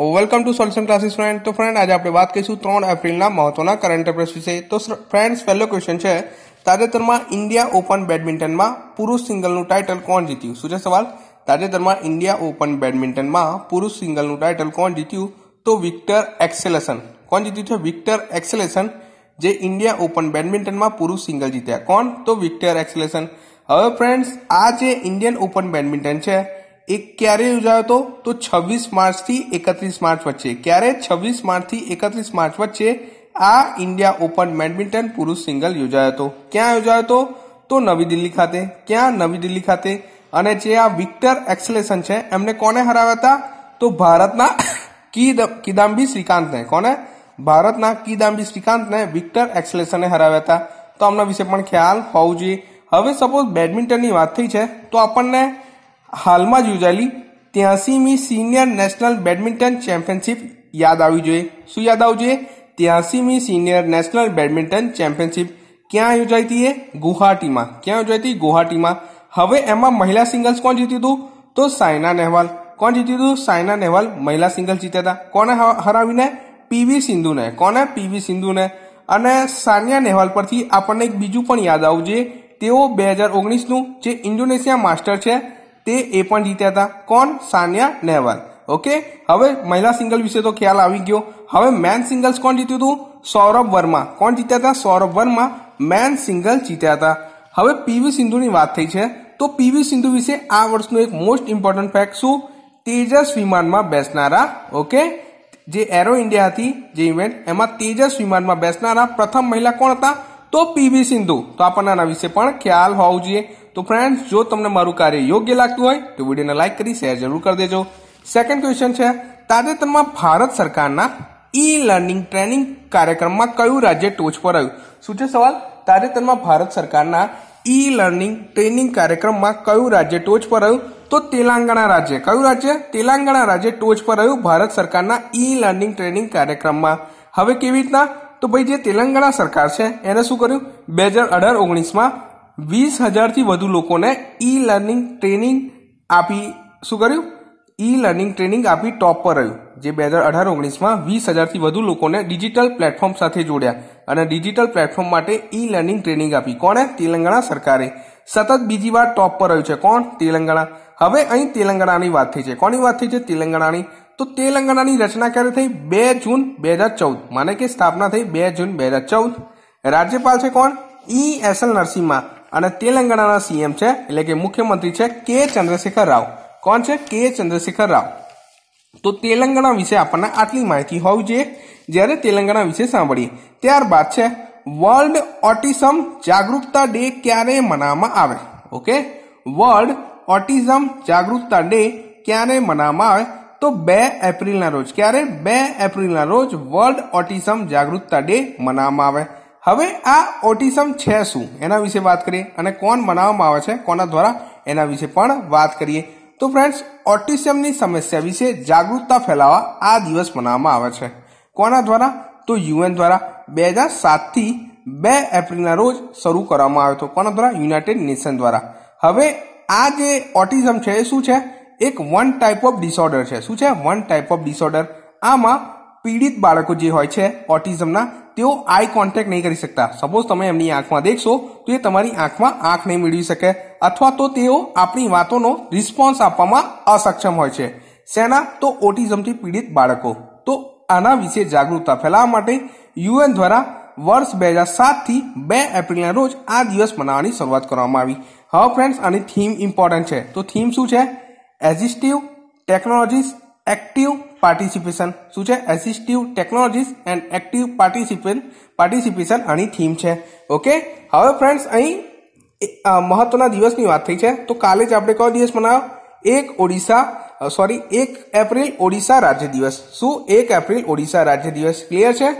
Welcome to solution classes friend તો friend આજે આપણે વાત કરીશું ત્રણ એપ્રિલના મહત્વના કરંટ અફેર્સ વિશે તો ફ્રેન્ડ્સ પહેલો ક્વેશ્ચન છે તાજેતરમાં ઇન્ડિયા ઓપન બેડમિન્ટનમાં પુરુષ સિંગલનું ટાઇટલ કોણ જીત્યું શું છે સવાલ તાજેતરમાં ઇન્ડિયા ઓપન બેડમિન્ટનમાં પુરુષ સિંગલનું ટાઇટલ કોણ જીત્યું તો વિક્ટર એક્સેલેશન કોણ જીત્યું છે વિક્ટર એક્સેલેશન જે ઇન્ડિયા ઓપન બેડમિન્ટનમાં પુરુષ સિંગલ જીત્યા કોણ તો વિક્ટર એક્સેલેશન હવે ફ્રેન્ડ્સ આ જે ઇન્ડિયન ઓપન બેડમિન્ટન છે એ ક્યારે યોજાયો હતો? તો છવ્વીસ માર્ચથી એકત્રીસ માર્ચ વચ્ચે. ક્યારે? છવ્વીસ માર્ચથી એકત્રીસ માર્ચ વચ્ચે આ ઇન્ડિયા ઓપન બેડમિન્ટન પુરુષ સિંગલ યોજાયો હતો. ક્યાં યોજાયો હતો? તો નવી દિલ્હી ખાતે. ક્યાં? નવી દિલ્હી ખાતે. અને જે આ વિક્ટર એક્સલેશન છે, એમને કોને હરાવ્યા હતા? તો ભારતના કિદામ્બી શ્રીકાંતને. કોને? ભારતના કિદામ્બી શ્રીકાંતને વિક્ટર એક્સલેશને હરાવ્યા હતા. તો આમના વિશે પણ ખ્યાલ હોવું જોઈએ. હવે સપોઝ બેડમિન્ટનની વાત થઈ છે, તો આપણને હાલમાં જ યોજાયેલી ત્યાસીમી સિનિયર નેશનલ બેડમિન્ટન ચેમ્પિયનશિપ યાદ આવવી જોઈએ. શું યાદ આવવું જોઈએ? ત્યાસીમી સિનિયર નેશનલ બેડમિન્ટન ચેમ્પિયનશિપ ક્યાં યોજાઈ હતી એ? ગુવાહાટીમાં. ક્યાં યોજાઈ હતી? ગુવાહાટીમાં. હવે એમાં મહિલા સિંગલ્સ કોણ જીત્યું હતું? તો સાયના નહેવાલ. કોણ જીત્યું હતું? સાયના નહેવાલ મહિલા સિંગલ્સ જીત્યા હતા. કોને હરાવીને? પીવી સિંધુને. કોને પીવી સિંધુને. અને સાનિયા નહેવાલ પરથી આપણને એક બીજું પણ યાદ આવવું જોઈએ. તેઓ બે હજાર ઓગણીસનું જે ઇન્ડોનેશિયા માસ્ટર છે તે એ પણ જીત્યા હતા. કોણ? સાનિયા નહેવાલ. ઓકે? હવે મહિલા સિંગલ વિશે તો ખ્યાલ આવી ગયો. હવે મેન સિંગલ્સ કોણ જીત્યું હતું? સૌરભ વર્મા. કોણ જીત્યા હતા? સૌરભ વર્મા. મેન સિંગલ જીત્યા હતા. હવે પીવી સિંધુની વાત થઈ છે. તો પીવી સિંધુ વિશે આ વર્ષનું એક મોસ્ટ ઇમ્પોર્ટન્ટ ફેક્ટ શું? તેજસ વિમાનમાં બેસનારા, ઓકે? જે એરો ઇન્ડિયા હતી, જે ઇવેન્ટ એમાં તેજસ વિમાનમાં બેસનારા પ્રથમ મહિલા કોણ હતા? તો પીવી સિંધુ. તો આપણને આના વિશે પણ ખ્યાલ હોવું જોઈએ. તો ફ્રેન્ડ્સ જો તમને મારું કાર્ય યોગ્ય લાગતું હોય, તો વિડીયોને લાઈક કરી શેર જરૂર કરી દેજો. સેકન્ડ ક્વેશ્ચન છે, તાજેતરમાં ભારત સરકારના ઈ લર્નિંગ ટ્રેનિંગ કાર્યક્રમમાં કયું રાજ્ય ટોચ પર આવ્યું? શું છે સવાલ? તાજેતરમાં ભારત સરકારના ઈ લર્નિંગ ટ્રેનિંગ કાર્યક્રમમાં કયું રાજ્ય ટોચ પર આવ્યું? તો તેલંગાણા રાજ્ય. કયું રાજ્ય? તેલંગાણા રાજ્ય ટોચ પર આવ્યું ભારત સરકારના ઈ લર્નિંગ ટ્રેનિંગ કાર્યક્રમમાં. હવે કેવી રીતના? તો ભાઈ, જે તેલંગાણા સરકાર છે, એને શું કર્યું? બે હજાર અઢાર ઓગણીસમાં વીસ હજારથી વધુ લોકોને ઈ લર્નિંગ ટ્રેનિંગ આપી, શું કર્યું? ઈ લર્નિંગ ટ્રેનિંગ આપી ટોપ પર રહ્યું, જે બે હજાર અઢાર ઓગણીસમાં વીસ હજારથી વધુ લોકોને ડિજિટલ પ્લેટફોર્મ સાથે જોડ્યા અને ડિજિટલ પ્લેટફોર્મ માટે ઈ લર્નિંગ ટ્રેનિંગ આપી. કોણે તેલંગાણા સરકારે. સતત બીજી વાર ટોપ પર રહ્યું છે. કોણ? તેલંગાણા. હવે અહીં તેલંગાણાની વાત થઈ છે. કોની વાત થઈ છે? તેલંગાણાની. તો તેલંગાણાની રચના ક્યારે થઈ? બે જૂન બે હજાર ચૌદ. માને કે સ્થાપના થઈ બે જૂન બે હજાર ચૌદ. રાજ્યપાલ છે કોણ? ઈ એસ એલ નરસિંહા અને તેલંગાણાના સીએમ છે, એટલે કે મુખ્યમંત્રી છે કે ચંદ્રશેખર રાવ. કોણ છે? કે ચંદ્રશેખર રાવ. તો તેલંગાણા વિશે આપણને આટલી માહિતી હોવી જોઈએ. જ્યારે તેલંગાણા વિશે સાંભળીએ, ત્યારબાદ છે વર્લ્ડ ઓટિઝમ જાગૃતતા ડે ક્યારે મનાવવામાં આવે? ઓકે? વર્લ્ડ ઓટિઝમ જાગૃતતા ડે ક્યારે મનાવવામાં આવે? તો બે એપ્રિલના રોજ. ક્યારે? બે એપ્રિલના રોજ વર્લ્ડ ઓટિઝમ જાગૃતતા ડે મનાવવામાં આવે. હવે આ ઓટિઝમ છે શું? એના વિશે વાત કરીએ. અને કોણ મનાવવામાં આવે છે? કોના દ્વારા? એના વિશે પણ વાત કરીએ. તો ફ્રેન્ડ્સ ઓટિઝમની સમસ્યા વિશે જાગૃતતા ફેલાવવા આ દિવસ મનાવવામાં આવે છે. કોના દ્વારા? તો યુએન દ્વારા. બે હજાર સાતથી બે એપ્રિલના રોજ શરૂ કરવામાં આવ્યો હતો. કોના દ્વારા? યુનાઇટેડ નેશન દ્વારા. હવે આ જે ઓટિઝમ છે એ શું છે? એક વન ટાઈપ ઓફ ડિસઓર્ડર છે. શું છે? વન ટાઈપ ઓફ ડિસઓર્ડર આમાં પીડિત બાળકો જે હોય છે ઓટિઝમના તેઓ આઈ કોન્ટેક્ટ નહીં કરી શકતા. સપોઝ તમે એમની આંખમાં દેખશો, તો એ તમારી આંખમાં આંખ નહીં મેળવી શકે. અથવા તો તેઓ આપણી વાતોનો રિસ્પોન્સ આપવામાં અસક્ષમ હોય છે. સેના તો ઓટિઝમથી પીડિત બાળકો. તો આના વિશે જાગૃતતા ફેલાવવા માટે યુએન દ્વારા વર્ષ બે હજાર સાતથી બે એપ્રિલના રોજ આ દિવસ મનાવવાની શરૂઆત કરવામાં આવી. હવે ફ્રેન્ડ્સ આની થીમ ઇમ્પોર્ટન્ટ છે. તો થીમ શું છે? Assistive technologies active participation. શું છે? Assistive technologies and active participation participation આની થીમ છે. ઓકે હવે ફ્રેન્ડ્સ અહીં મહત્વના દિવસની વાત થઈ છે. તો કાલે જ આપણે કયો દિવસ મનાવ્યો એક ઓડિશા સોરી એક એપ્રિલ ઓડિશા રાજ્ય દિવસ. શું? એક એપ્રિલ ઓડિશા રાજ્ય દિવસ. ક્લિયર છે?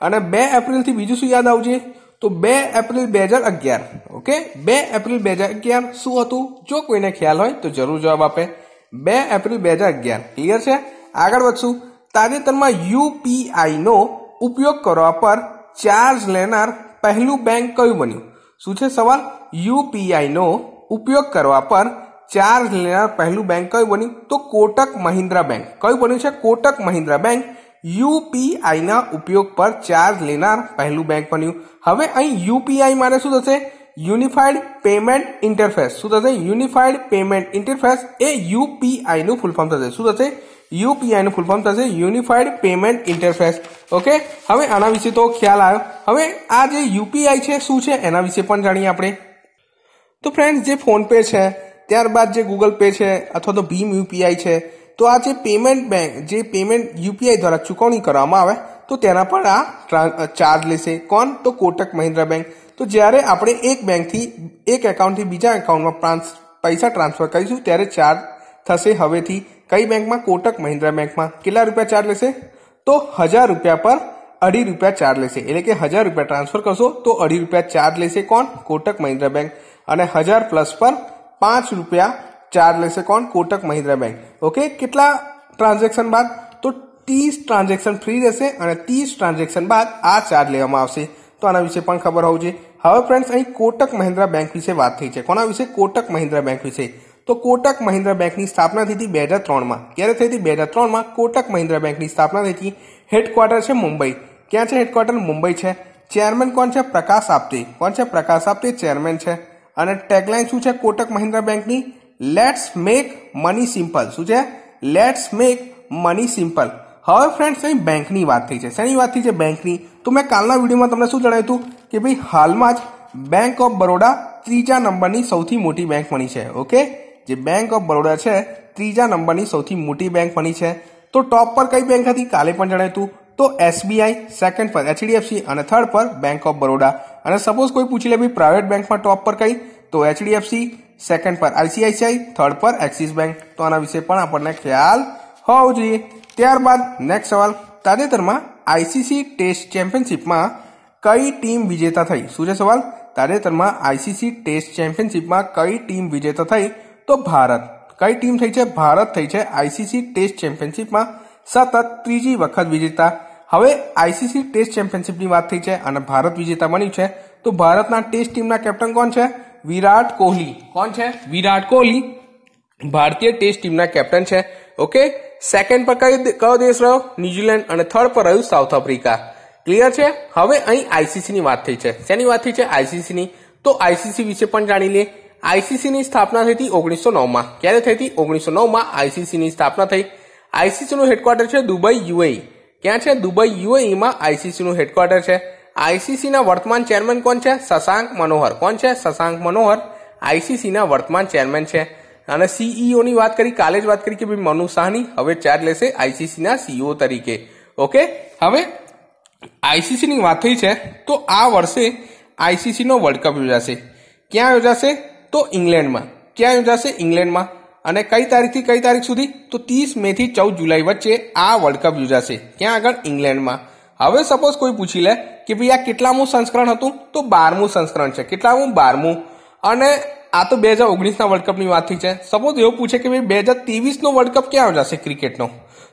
અને બે એપ્રિલથી બીજું શું યાદ આવજે? તો બે એપ્રિલ બે હજાર અગિયાર. ઓકે બે એપ્રિલ બે હજાર અગિયાર શું હતું? જો કોઈને ખ્યાલ હોય તો જરૂર જવાબ આપે. બે એપ્રિલ બે હજાર અગિયાર. ક્લિયર છે? આગળ વધશું. તાજેતરમાં યુપીઆઈનો ઉપયોગ કરવા પર ચાર્જ લેનાર પહેલું બેંક કયું બન્યું? શું છે સવાલ? યુપીઆઈનો ઉપયોગ કરવા પર ચાર્જ લેનાર પહેલું બેંક કયું બન્યું? તો કોટક મહિન્દ્રા બેંક. કયું બન્યું છે? કોટક મહિન્દ્રા બેંક. યુપીઆઈ ના ઉપયોગ પર ચાર્જ લેનાર પહેલું બેંક બન્યું. હવે અહીં યુપીઆઈ માટે શું થશે? Unified payment interface. શું થશે? યુનિફાઈડ પેમેન્ટ ઇન્ટરફેસ એ યુપીઆઈ નું ફૂલ ફોર્મ થશે. શું થશે? યુપીઆઈ નું ફૂલ ફોર્મ થશે યુનિફાઈડ પેમેન્ટ ઇન્ટરફેસ ઓકે હવે આના વિશે તો ખ્યાલ આવ્યો. હવે આ જે યુપીઆઈ છે, શું છે, એના વિશે પણ જાણીએ આપણે. તો ફ્રેન્ડ્સ જે ફોનપે છે, ત્યારબાદ જે ગૂગલ પે છે, અથવા તો ભીમ યુપીઆઈ છે, તો આ જે પેમેન્ટ બેંક જે પેમેન્ટ યુપીઆઈ દ્વારા ચૂકવણી કરવામાં આવે, તો તેના પર આ ચાર્જ લેશે. કોણ? તો કોટક મહિન્દ્રા બેંક. તો જ્યારે આપણે એક બેંકથી એક એકાઉન્ટથી બીજા એકાઉન્ટમાં પૈસા ટ્રાન્સફર કરીશું, ત્યારે ચાર્જ થશે હવેથી કઈ બેંકમાં? કોટક મહિન્દ્રા બેંકમાં. કેટલા રૂપિયા ચાર્જ લેશે? તો હજાર રૂપિયા પર અઢી રૂપિયા ચાર્જ લેશે. એટલે કે હજાર રૂપિયા ટ્રાન્સફર કરશો, તો અઢી રૂપિયા ચાર્જ લેશે કોણ? કોટક મહિન્દ્રા બેંક. અને હજાર પ્લસ પર પાંચ રૂપિયા ચાર્જ લેશે કોણ? કોટક મહિન્દ્રા બેંક. ઓકે? કેટલા ટ્રાન્ઝેક્શન બાદ? તો ત્રીસ ટ્રાન્ઝેક્શન ફ્રી રહેશે અને ત્રીસ ટ્રાન્ઝેક્શન બાદ આ ચાર્જ લેવામાં આવશે. તો આના વિશે પણ ખબર હોવું જોઈએ. હવે ફ્રેન્ડ્સ અહીં કોટક મહિન્દ્રા બેંક વિશે વાત થઈ છે. કોના વિશે? કોટક મહિન્દ્રા બેંક વિશે. તો કોટક મહિન્દ્રા બેંકની સ્થાપના થઈ હતી બે હજાર ત્રણમાં ક્યારે થઈ હતી? બે હજાર ત્રણમાં કોટક મહિન્દ્રા બેંકની સ્થાપના થઈ હતી. હેડક્વાર્ટર છે મુંબઈ. ક્યાં છે હેડક્વાર્ટર મુંબઈ છે. ચેરમેન કોણ છે? પ્રકાશ આપતે. કોણ છે? પ્રકાશ આપતે ચેરમેન છે. અને ટેગલાઇન શું છે કોટક મહિન્દ્રા બેંકની? લેટ્સ મેક મની સિમ્પલ શું છે? લેટ્સ મેક મની સિમ્પલ હવે ફ્રેન્ડ્સ અહીં બેંકની વાત થઈ છે. શેની વાત થઈ છે? બેંકની તો મેં કાલના વિડીયોમાં તમને શું જણાવ્યું હતું? કે ભાઈ, હાલમાં જ બેંક ઓફ બરોડા ત્રીજા નંબરની સૌથી મોટી બેંક બની છે. ઓકે જે બેંક ઓફ બરોડા છે, ત્રીજા નંબરની સૌથી મોટી બેંક બની છે. તો ટોપ પર કઈ બેંક હતી? કાલે પણ જણાવ્યું હતું. તો એસબીઆઈ સેકન્ડ પર એચડીએફસી અને થર્ડ પર બેંક ઓફ બરોડા અને સપોઝ કોઈ પૂછી લે ભાઈ પ્રાઇવેટ બેંકમાં ટોપ પર કઈ? તો એચડીએફસી સેકન્ડ પર આઈસીઆઈસીઆઈ થર્ડ પર એક્સિસ બેંક તો આના વિશે પણ આપણને ખ્યાલ હોવો જોઈએ. ત્યારબાદ નેક્સ્ટ સવાલ. તાજેતરમાં આઈસીસી ટેસ્ટ ચેમ્પિયનશિપમાં કઈ ટીમ વિજેતા થઈ? શું છે સવાલ? તાજેતરમાં આઈસીસી ટેસ્ટ ચેમ્પિયનશિપમાં કઈ ટીમ વિજેતા થઈ? તો ભારત. કઈ ટીમ થઈ છે? ભારત થઈ છે આઈસીસી ટેસ્ટ ચેમ્પિયનશિપમાં. સતત ત્રીજી વખત વિજેતા. હવે આઈસીસી ટેસ્ટ ચેમ્પિયનશિપની વાત થઈ છે અને ભારત વિજેતા બન્યું છે. તો ભારતના ટેસ્ટ ટીમના કેપ્ટન કોણ છે? વિરાટ કોહલી. કોણ છે? વિરાટ કોહલી. ભારતીય ટેસ્ટ ટીમના કેપ્ટન છે. ઓકે? સેકન્ડ પર કઈ કયો દેશ રહ્યો? ન્યુઝીલેન્ડ. અને થર્ડ પર રહ્યું સાઉથ આફ્રિકા. ક્લિયર છે? હવે અહીં આઈસીસીની વાત થઈ છે. શેની વાત થઈ છે? આઈસીસીની. તો આઈસીસી વિશે પણ જાણી લે. આઈસીસી ની સ્થાપના થઈ હતી ઓગણીસો નવમાં ક્યારે થઈ હતી? ઓગણીસો નવમાં આઈસીસીની સ્થાપના થઈ. આઈસીસીનું હેડક્વાર્ટર છે દુબઈ યુએઈ. ક્યાં છે? દુબઈ યુએઈમાં આઈસીસીનું આઈસીસી હેડક્વાર્ટર છે. આઈસીસીના વર્તમાન ચેરમેન કોણ છે? શશાંક મનોહર. કોણ છે? શશાંક મનોહર આઈસીસીના વર્તમાન ચેરમેન છે. અને સીઈઓની વાત કરી, કાલે જ વાત કરી કે ભાઈ મનુ સાહની હવે ચાર્જ લેશે આઈસીસીના સીઈઓ તરીકે. ઓકે? હવે આઈસીસીની વાત થઈ છે, તો આ વર્ષે આઈસીસીનો વર્લ્ડ કપ યોજાશે. ક્યાં યોજાશે? તો ઇંગ્લેન્ડમાં. ક્યાં યોજાશે ઇંગ્લેન્ડમાં? અને કઈ તારીખથી કઈ તારીખ સુધી? તો ત્રીસ મે થી ચૌદ જુલાઈ વચ્ચે આ વર્લ્ડ કપ યોજાશે. ક્યાં આગળ? ઇંગ્લેન્ડમાં. હવે સપોઝ કોઈ પૂછી લે કે ભાઈ આ કેટલામું સંસ્કરણ હતું? તો બારમું સંસ્કરણ છે. કેટલામું? બારમું. અને આ તો બે હજાર ઓગણીસના વર્લ્ડ કપની વાત થઈ છે. સપોઝ એવું પૂછે કે ભાઈ બે હજાર ત્રેવીસનો વર્લ્ડ કપ ક્યાં યોજાશે ક્રિકેટનો?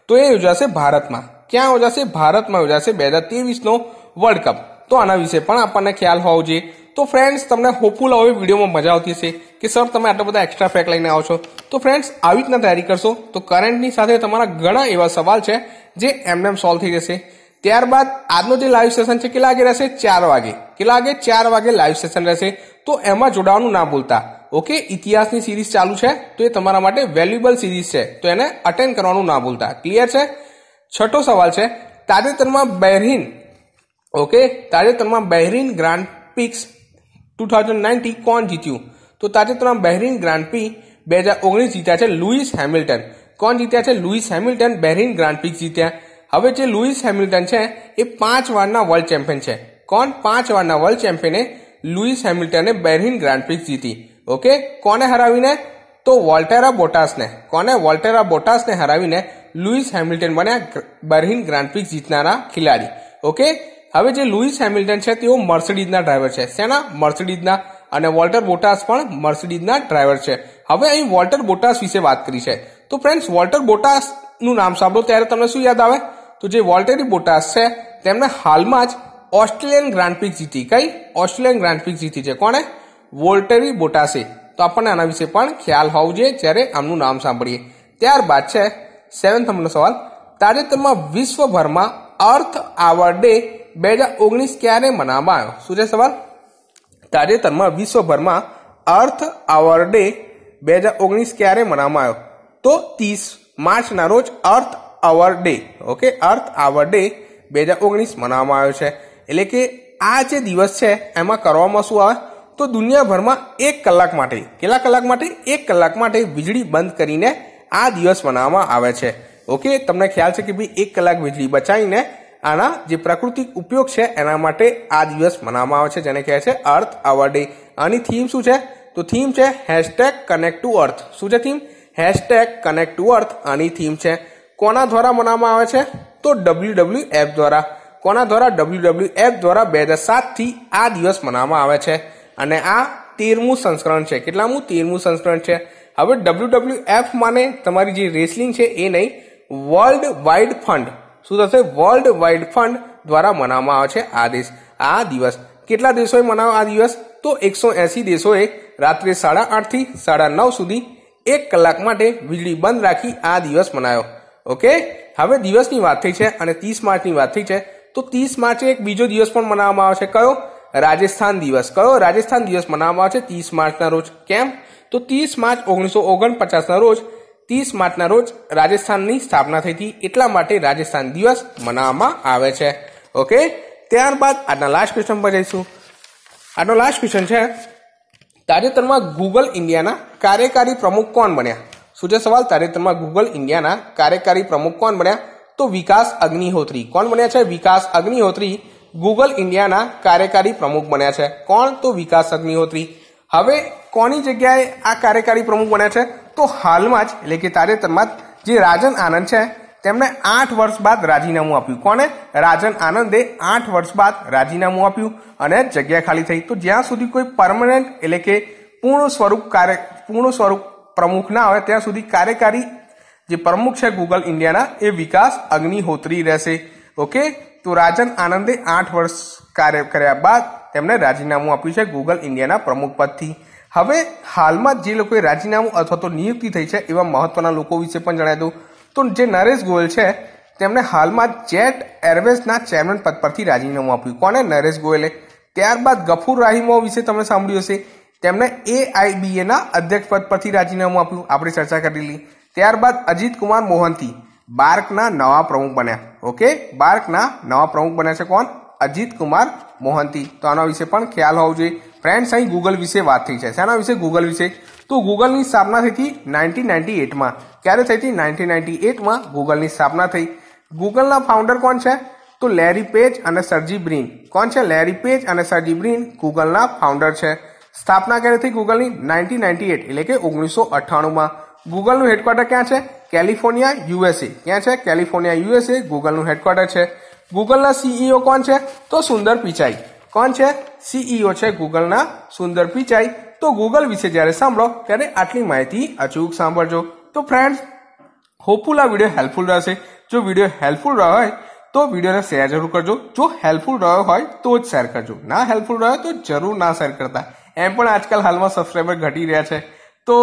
તો એ યોજાશે ભારતમાં. ક્યાં યોજાશે? ભારતમાં યોજાશે બે હજાર ત્રેવીસનો વર્લ્ડ કપ તો આના વિશે પણ આપણને ખ્યાલ હોવો જોઈએ. તો ફ્રેન્ડ્સ તમને હોપફુલ હવે વિડીયોમાં મજા આવતી હશે કે સર તમે આટલા બધા એક્સ્ટ્રા ફેક લઈને આવો છો. તો ફ્રેન્ડ્સ આવી રીતના તૈયારી કરશો તો કરંટની સાથે તમારા ઘણા એવા સવાલ છે જે એમને સોલ્વ થઈ જશે. ત્યારબાદ આજનો જે લાઈવ સેશન છે, કેટલા વાગે રહેશે? ચાર વાગે. કેટલા વાગે? ચાર વાગે લાઈવ સેશન રહેશે. તો એમાં જોડાવાનું ના ભૂલતા. ઓકે? ઇતિહાસની સિરીઝ ચાલુ છે, તો એ તમારા માટે વેલ્યુબલ સિરીઝ છે. તો એને અટેન્ડ કરવાનું ના ભૂલતા. ક્લિયર છે? છઠ્ઠો સવાલ છે, તાજેતરમાં બહેરીન, ઓકે? તાજેતરમાં Bahrain grand prix two thousand ninety કોણ જીત્યું? તો તાજેતરમાં બહેરીન ગ્રાન્ડ બે હજાર ઓગણીસ જીત્યા છે લુઈસ હેમિલ્ટન. કોણ જીત્યા છે? લુઈસ હેમિલ્ટન બહેરીન ગ્રાન્ડ જીત્યા. હવે જે લુઈસ હેમિલ્ટન છે, એ પાંચ વારના વર્લ્ડ ચેમ્પિયન છે. કોણ પાંચ વારના વર્લ્ડ ચેમ્પિયને લુઈસ હેમિલ્ટને બહેરીન ગ્રાન્ડ જીતી? ઓકે? કોને હરાવીને? તો વોલ્ટેરા બોટાસને. કોને? વોલ્ટેરા બોટાસને હરાવીને લુઈસ હેમિલ્ટન બન્યા બેરહિન ગ્રાન્ડ જીતનારા ખેલાડી. ઓકે? હવે જે લુઈસ હેમિલ્ટન છે, તેઓ મર્સિડીઝના ડ્રાઈવર છે. શેના? મર્સિડીઝના અને વોલ્ટર બોટાસ પણ મર્સિડીઝના ડ્રાઈવર છે. હવે અહીં વોલ્ટર બોટાસ વિશે વાત કરી છે. તો ફ્રેન્ડ્સ, વોલ્ટર બોટાસનું નામ સાંભળો, ત્યારે તમને શું યાદ આવે? તો જે વોલ્ટેરી બોટાસ છે તેમણે હાલમાં જ ઓસ્ટ્રેલિયન ગ્રાન્ડ પ્રિક્સ જીતી. કઈ? ઓસ્ટ્રેલિયન ગ્રાન્ડ પ્રિક્સ જીતી છે. કોણે? વોલ્ટેરી બોટાસે. તો આપણને આના વિશે પણ ખ્યાલ હોવો જોઈએ, જ્યારે આમનું નામ સાંભળીએ. ત્યારબાદ છે, સેવન્થ નંબરનો સવાલ. તાજેતરમાં વિશ્વભરમાં અર્થ આવર ડે બે હજાર ઓગણીસ ક્યારે મનાવવામાં આવ્યો શું છે સવાલ? તાજેતરમાં વિશ્વભરમાં અર્થ આવર ડે બે હજાર ઓગણીસ ક્યારે મનાવવામાં આવ્યો તો ત્રીસ માર્ચના રોજ earth hour day, okay? Earth hour day બે હજાર ઓગણીસ મનાવવામાં આવ્યો છે. એટલે કે આ જે દિવસ છે, એમાં કરવામાં શું આવે? તો દુનિયાભરમાં એક કલાક માટે, કેટલા કલાક માટે? એક કલાક માટે વીજળી બંધ કરીને આ દિવસ મનાવવામાં આવે છે. ઓકે? તમને ખ્યાલ છે કે ભાઈ, એક કલાક વીજળી બચાવીને આના જે પ્રાકૃતિક ઉપયોગ છે, એના માટે આ દિવસ મનાવવામાં આવે છે. જેને કહે છે અર્થ અવર ડે આની થીમ શું છે? તો થીમ છે હેશટેગ કનેક્ટ ટુ અર્થ શું છે theme hashtag connect to earth આની થીમ છે. કોના દ્વારા મનાવવામાં આવે છે? તો ડબલ્યુ ડબલ્યુ એફ દ્વારા. કોના દ્વારા? ડબલ્યુ ડબલ્યુ એફ દ્વારા બે હજાર સાતથી આ દિવસ મનાવવામાં આવે છે. અને આ તેરમું સંસ્કરણ છે. કેટલામું? તેરમું સંસ્કરણ છે. હવે ડબલ્યુ ડબલ્યુ એફ માને તમારી જે રેસલિંગ છે એ નહીં વર્લ્ડ વાઇડ ફંડ શું થશે? વર્લ્ડ વાઇડ ફંડ દ્વારા મનાવવામાં આવે છે આ દેશ આ દિવસ કેટલા દેશોએ મનાવ્યો આ દિવસ? તો એકસો એસી દેશોએ રાત્રે સાડા આઠથી સાડા નવ સુધી એક કલાક માટે વીજળી બંધ રાખી આ દિવસ મનાયો ઓકે? હવે દિવસની વાત થઈ છે અને ત્રીસ માર્ચની વાત થઈ છે. તો ત્રીસ માર્ચે એક બીજો દિવસ પણ મનાવવામાં આવે છે. કયો? રાજસ્થાન દિવસ. કયો રાજસ્થાન દિવસ મનાવવામાં આવે છે? ત્રીસ માર્ચના રોજ. કેમ? તો ત્રીસ માર્ચ ઓગણીસો ઓગણપચાસના રોજ ત્રીસ માર્ચના રોજ રાજસ્થાનની સ્થાપના થઈ હતી. એટલા માટે રાજસ્થાન દિવસ મનાવવામાં આવે છે. ઓકે? ત્યારબાદ આજના લાસ્ટ ક્વેશ્ચન પર જઈશું. આજનો લાસ્ટ ક્વેશ્ચન છે, તાજેતરમાં ગૂગલ ઇન્ડિયાના કાર્યકારી પ્રમુખ કોણ બન્યા? શું છે સવાલ? તાજેતરમાં ગૂગલ ઇન્ડિયાના કાર્યકારી પ્રમુખ કોણ બન્યા? તો વિકાસ અગ્નિહોત્રી. કોણ બન્યા છે? વિકાસ અગ્નિહોત્રી ગૂગલ ઇન્ડિયાના કાર્યકારી પ્રમુખ બન્યા છે. કોણ? તો વિકાસ અગ્નિહોત્રી. હવે કોની જગ્યાએ આ કાર્યકારી પ્રમુખ બન્યા છે? તો હાલમાં જ, એટલે કે તાજેતરમાં જ રાજન આનંદ છે, તેમણે આઠ વર્ષ બાદ રાજીનામું આપ્યું. કોને રાજન આનંદે આઠ વર્ષ બાદ રાજીનામું આપ્યું અને જગ્યા ખાલી થઈ. તો જ્યાં સુધી કોઈ પરમનન્ટ એટલે કે પૂર્ણ સ્વરૂપ કાર્ય, પૂર્ણ સ્વરૂપ પ્રમુખ ના આવે, ત્યાં સુધી કાર્યકારી જે પ્રમુખ છે ગૂગલ ઇન્ડિયાના એ વિકાસ અગ્નિહોત્રી રહેશે. ઓકે તો રાજન આનંદે આઠ વર્ષ કાર્ય કર્યા બાદ તેમણે રાજીનામું આપ્યું છે ગૂગલ ઇન્ડિયાના પ્રમુખ પદથી. હવે હાલમાં જે લોકોએ રાજીનામું અથવા તો નિયુક્તિ થઈ છે એવા મહત્વના લોકો વિશે પણ જણાવી દઉં. તો જે નરેશ ગોયલ છે, તેમણે હાલમાં જેટ એરવેઝના ચેરમેન પદ પરથી રાજીનામું આપ્યું. કોને નરેશ ગોયલે. ત્યારબાદ ગફુર રાહિમો વિશે તમે સાંભળ્યું હશે. તેમણે એઆઈબીએના અધ્યક્ષ પદ પરથી રાજીનામું આપ્યું. આપણે ચર્ચા કરેલી ત્યારબાદ અજીત કુમાર મોહંતી, બાર્કના નવા પ્રમુખ બન્યા. ઓકે? બાર્કના નવા પ્રમુખ બન્યા છે કોણ? અજીત કુમાર મોહંતી. તો આના વિશે પણ ખ્યાલ હોવો જોઈએ. ફ્રેન્ડ્સ, અહીં ગૂગલ વિશે વાત થઈ છે. શેના વિશે ગૂગલ વિશે તો ગૂગલની સ્થાપના થઈ હતી નાઇન્ટીન નાઇન્ટી એટમાં. ક્યારે થઈ હતી? નાઇન્ટીન નાઇન્ટી એટમાં ગૂગલની સ્થાપના થઈ. ગૂગલના ફાઉન્ડર કોણ છે? તો લેરી પેજ અને સરજી બ્રીન કોણ છે? લેરી પેજ અને સરજી બ્રીન ગૂગલના ફાઉન્ડર છે. સ્થાપના ક્યારે થઈ ગૂગલની નાઇન્ટીન નાઇન્ટી એટ, એટલે કે ઓગણીસો અઠ્ઠાણુંમાં. ગૂગલનું હેડક્વાર્ટર ક્યાં છે? California, USA. ક્યાં છે? કેલિફોર્નિયા, યુએસએ ગૂગલનું હેડક્વાર્ટર છે. ગૂગલના સીઈઓ કોણ છે? તો સુંદર પિચાઈ. કોણ છે? સીઈઓ છે ગૂગલના સુંદર પિચાઈ. તો ગૂગલ વિશે જ્યારે સાંભળો, ત્યારે આટલી માહિતી અચૂક સાંભળજો. તો ફ્રેન્ડ્સ હોપફુલ આ વીડિયો હેલ્પફુલ રહેશે. જો વીડિયો હેલ્પફુલ રહ્યો હોય, તો વિડીયોને શેર જરૂર કરજો. જો હેલ્પફુલ રહ્યો હોય, તો જ શેર કરજો. ના હેલ્પફુલ રહ્યો તો જરૂર ના શેર કરતા. એમ પણ આજકાલ હાલમાં સબસ્ક્રાઈબર ઘટી રહ્યા છે. તો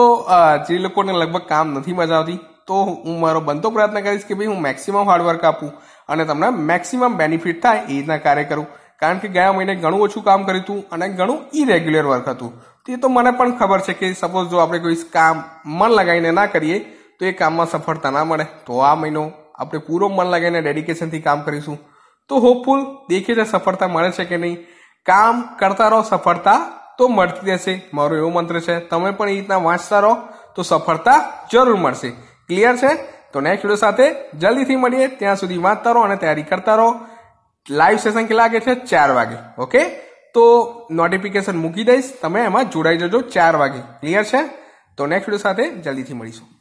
જે લોકોને લગભગ કામ નથી મજા આવતી, તો હું મારો બનતો પ્રયત્ન કરીશ કે ભાઈ હું મેક્સિમમ હાર્ડવર્ક આપું અને તમને મેક્સિમમ બેનિફિટ થાય એ રીતના કાર્ય કરું. કારણ કે ગયા મહિને ઘણું ઓછું કામ કર્યું હતું અને ઘણું ઇરેગ્યુલર વર્ક હતું. તે તો મને પણ ખબર છે કે સપોઝ જો આપણે કોઈ કામ મન લગાવીને ના કરીએ, તો એ કામમાં સફળતા ના મળે. તો આ મહિનો આપણે પૂરો મન લગાવીને ડેડિકેશનથી કામ કરીશું. તો હોપફુલ દેખીએ છે સફળતા મળે છે કે નહીં. કામ કરતા રહો, સફળતા તો મળતી રહેશે. મારો એવો મંત્ર છે, તમે પણ એ રીતના વાંચતા રહો, તો સફળતા જરૂર મળશે. ક્લિયર છે? તો નેક્સ્ટ વીડિયો સાથે જલ્દીથી મળીએ. ત્યાં સુધી વાંચતા રહો અને તૈયારી કરતા રહો. લાઈવ સેશન કેટલા વાગે છે? ચાર વાગે. ઓકે તો નોટિફિકેશન મૂકી દઈશ. તમે એમાં જોડાઈ જજો ચાર વાગે. ક્લિયર છે? તો નેક્સ્ટ વીડિયો સાથે જલ્દીથી મળીશું.